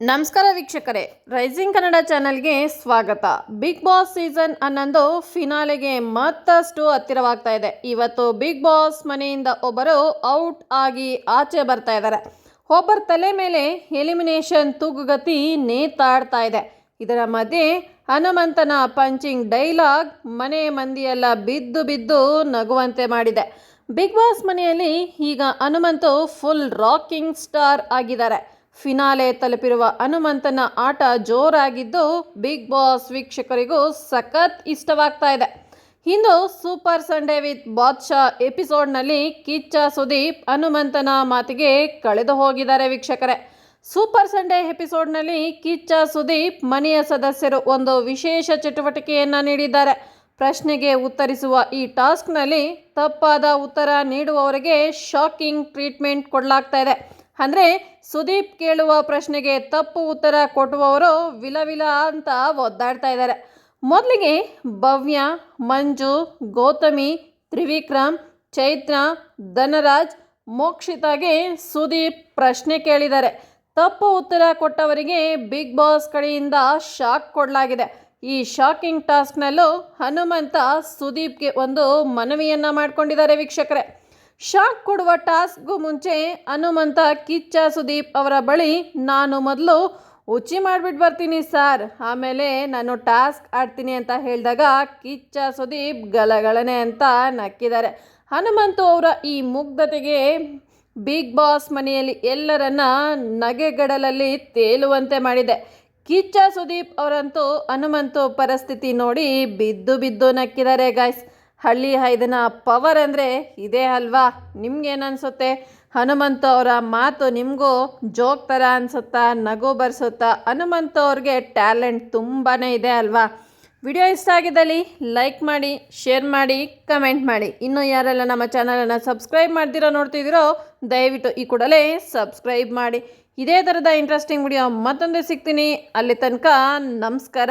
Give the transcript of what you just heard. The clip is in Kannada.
ನಮಸ್ಕಾರ ವೀಕ್ಷಕರೇ ರೈಸಿಂಗ್ ಕನ್ನಡ ಚಾನೆಲ್ಗೆ ಸ್ವಾಗತ. ಬಿಗ್ ಬಾಸ್ ಸೀಸನ್ ಹನ್ನೊಂದು ಫಿನಾಲೆಗೆ ಮತ್ತಷ್ಟು ಹತ್ತಿರವಾಗ್ತಾ ಇದೆ. ಇವತ್ತು ಬಿಗ್ ಬಾಸ್ ಮನೆಯಿಂದ ಒಬ್ಬರು ಔಟ್ ಆಗಿ ಆಚೆ ಬರ್ತಾ ಇದ್ದಾರೆ. ಒಬ್ಬರ ತಲೆ ಮೇಲೆ ಎಲಿಮಿನೇಷನ್ ತೂಗುಗತಿ ನೇತಾಡ್ತಾ ಇದೆ. ಇದರ ಮಧ್ಯೆ ಹನುಮಂತನ ಪಂಚಿಂಗ್ ಡೈಲಾಗ್ ಮನೆ ಮಂದಿಯೆಲ್ಲ ಬಿದ್ದು ಬಿದ್ದು ನಗುವಂತೆ ಮಾಡಿದೆ. ಬಿಗ್ ಬಾಸ್ ಮನೆಯಲ್ಲಿ ಈಗ ಹನುಮಂತು ಫುಲ್ ರಾಕಿಂಗ್ ಸ್ಟಾರ್ ಆಗಿದ್ದಾರೆ. ಫಿನಾಲೆ ತಲುಪಿರುವ ಹನುಮಂತನ ಆಟ ಜೋರಾಗಿದ್ದು ಬಿಗ್ ಬಾಸ್ ವೀಕ್ಷಕರಿಗೂ ಸಖತ್ ಇಷ್ಟವಾಗ್ತಾ ಇದೆ. ಇಂದು ಸೂಪರ್ ಸಂಡೇ ವಿತ್ ಬಾದ್ಶಾ ಎಪಿಸೋಡ್ನಲ್ಲಿ ಕಿಚ್ಚ ಸುದೀಪ್ ಹನುಮಂತನ ಮಾತಿಗೆ ಕಳೆದು ಹೋಗಿದ್ದಾರೆ ವೀಕ್ಷಕರೇ. ಸೂಪರ್ ಸಂಡೇ ಎಪಿಸೋಡ್ನಲ್ಲಿ ಕಿಚ್ಚ ಸುದೀಪ್ ಮನೆಯ ಸದಸ್ಯರು ಒಂದು ವಿಶೇಷ ಚಟುವಟಿಕೆಯನ್ನು ನೀಡಿದ್ದಾರೆ. ಪ್ರಶ್ನೆಗೆ ಉತ್ತರಿಸುವ ಈ ಟಾಸ್ಕ್ನಲ್ಲಿ ತಪ್ಪಾದ ಉತ್ತರ ನೀಡುವವರಿಗೆ ಶಾಕಿಂಗ್ ಟ್ರೀಟ್ಮೆಂಟ್ ಕೊಡಲಾಗ್ತಾ ಇದೆ. ಅಂದರೆ ಸುದೀಪ್ ಕೇಳುವ ಪ್ರಶ್ನೆಗೆ ತಪ್ಪು ಉತ್ತರ ಕೊಟ್ಟುವವರು ವಿಲವಿಲ ಅಂತ ಒದ್ದಾಡ್ತಾ ಇದ್ದಾರೆ. ಮೊದಲಿಗೆ ಭವ್ಯ, ಮಂಜು, ಗೌತಮಿ, ತ್ರಿವಿಕ್ರಮ್, ಚೈತ್ರ, ಧನರಾಜ್ ಮೋಕ್ಷಿತಾಗೆ ಸುದೀಪ್ ಪ್ರಶ್ನೆ ಕೇಳಿದ್ದಾರೆ. ತಪ್ಪು ಉತ್ತರ ಕೊಟ್ಟವರಿಗೆ ಬಿಗ್ ಬಾಸ್ ಕಡೆಯಿಂದ ಶಾಕ್ ಕೊಡಲಾಗಿದೆ. ಈ ಶಾಕಿಂಗ್ ಟಾಸ್ಕ್ನಲ್ಲೂ ಹನುಮಂತ ಸುದೀಪ್ಗೆ ಒಂದು ಮನವಿಯನ್ನು ಮಾಡಿಕೊಂಡಿದ್ದಾರೆ ವೀಕ್ಷಕರೇ. ಶಾಕ್ ಕೊಡುವ ಟಾಸ್ಕ್ಗೂ ಮುಂಚೆ ಹನುಮಂತ ಕಿಚ್ಚ ಸುದೀಪ್ ಅವರ ಬಳಿ ನಾನು ಮೊದಲು ಉಚ್ಚಿ ಮಾಡಿಬಿಟ್ಟು ಬರ್ತೀನಿ ಸರ್. ಆಮೇಲೆ ನಾನು ಟಾಸ್ಕ್ ಆಡ್ತೀನಿ ಅಂತ ಹೇಳಿದಾಗ ಕಿಚ್ಚ ಸುದೀಪ್ ಗಲಗಳನೆ ಅಂತ ನಕ್ಕಿದ್ದಾರೆ. ಹನುಮಂತು ಅವರ ಈ ಮುಗ್ಧತೆಗೆ ಬಿಗ್ ಬಾಸ್ ಮನೆಯಲ್ಲಿ ಎಲ್ಲರನ್ನ ನಗೆಗಡಲಲ್ಲಿ ತೇಲುವಂತೆ ಮಾಡಿದೆ. ಕಿಚ್ಚ ಸುದೀಪ್ ಅವರಂತೂ ಹನುಮಂತು ಪರಿಸ್ಥಿತಿ ನೋಡಿ ಬಿದ್ದು ಬಿದ್ದು ನಕ್ಕಿದ್ದಾರೆ ಗಾಯ್ಸ್ ಹಳ್ಳಿ ಹೈದನ ಪವರ್ ಅಂದರೆ ಇದೇ ಅಲ್ವಾ? ನಿಮ್ಗೇನು ಅನಿಸುತ್ತೆ? ಹನುಮಂತ ಅವರ ಮಾತು ನಿಮಗೂ ಜೋಕ್ ಥರ ಅನಿಸುತ್ತಾ, ನಗು ಬರ್ಸುತ್ತಾ? ಹನುಮಂತ ಅವ್ರಿಗೆ ಟ್ಯಾಲೆಂಟ್ ತುಂಬಾ ಇದೆ ಅಲ್ವಾ? ವಿಡಿಯೋ ಇಷ್ಟ ಆಗಿದ್ದಲ್ಲಿ ಲೈಕ್ ಮಾಡಿ ಶೇರ್ ಮಾಡಿ ಕಮೆಂಟ್ ಮಾಡಿ. ಇನ್ನೂ ಯಾರೆಲ್ಲ ನಮ್ಮ ಚಾನಲನ್ನು ಸಬ್ಸ್ಕ್ರೈಬ್ ಮಾಡ್ದಿರೋ, ನೋಡ್ತಿದ್ದೀರೋ, ದಯವಿಟ್ಟು ಈ ಕೂಡಲೇ ಸಬ್ಸ್ಕ್ರೈಬ್ ಮಾಡಿ. ಇದೇ ಥರದ ಇಂಟ್ರೆಸ್ಟಿಂಗ್ ವಿಡಿಯೋ ಮತ್ತೊಂದು ಸಿಗ್ತೀನಿ. ಅಲ್ಲಿ ತನಕ ನಮಸ್ಕಾರ.